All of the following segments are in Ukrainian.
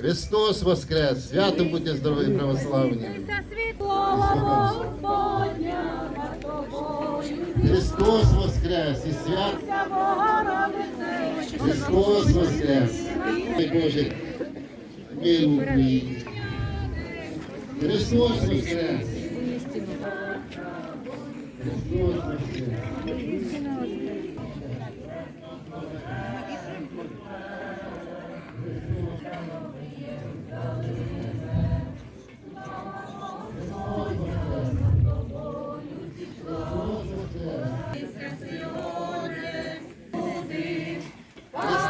Христос воскрес! Свято будьте здорові, православні! Слава Господня над тобою, Христос воскрес! І свят Христос воскрес! Дай Боже, мир Україні! Христос воскрес! Христос воскрес!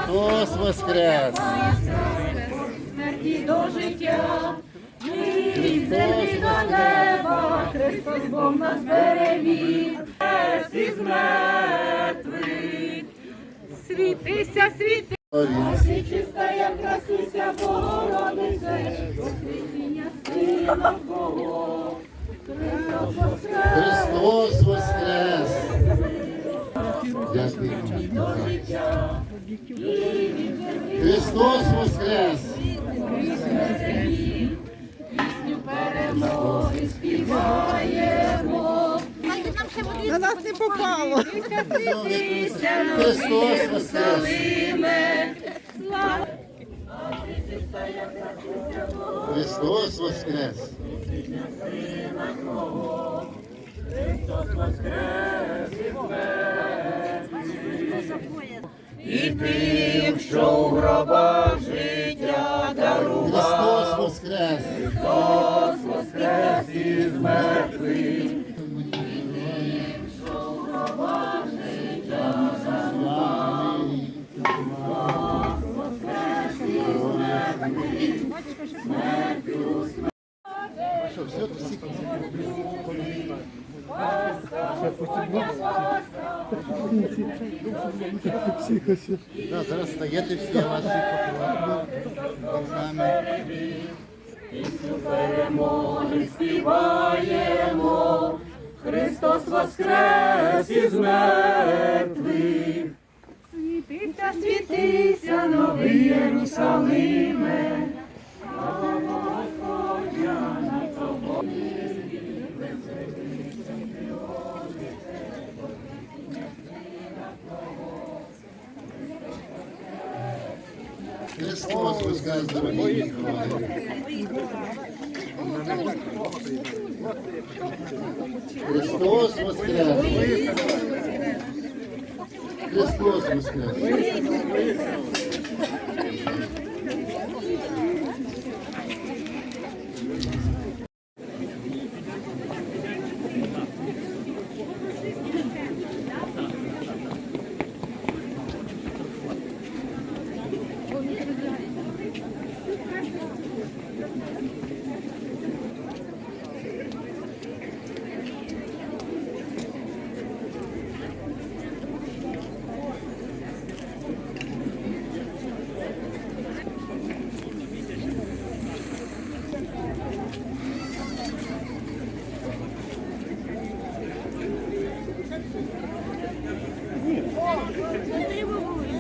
Христос воскрес! смерті до життя, від Христос землі до неба, Христос Бог нас Хрест із мертвих. Світися, світи, чиста, як красуся, Богородице, Воскресіння Сина Бога. Христос воскрес! Дякую. Христос воскрес! перемоги співаємо. На нас не попало. Світися, Христос воскрес! Єрусалиме, слава Христос воскрес! І тим, що у гробах життя дарував. Христос воскрес! Христос воскрес із мертвих. Що, все, Да, зараз стаєте всі, вас всіх покриваю. Так само. Перемоги співаємо. Христос воскрес із мертвих. Світиться, світися, новий Єрусалиме. Христос воскрес, дорогі. Христос воскрес! Христос воскрес!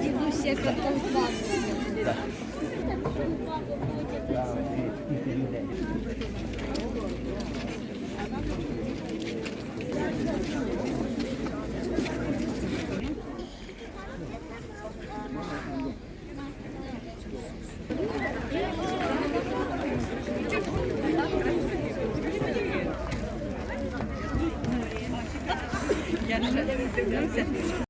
Дідуся котовпад. Я не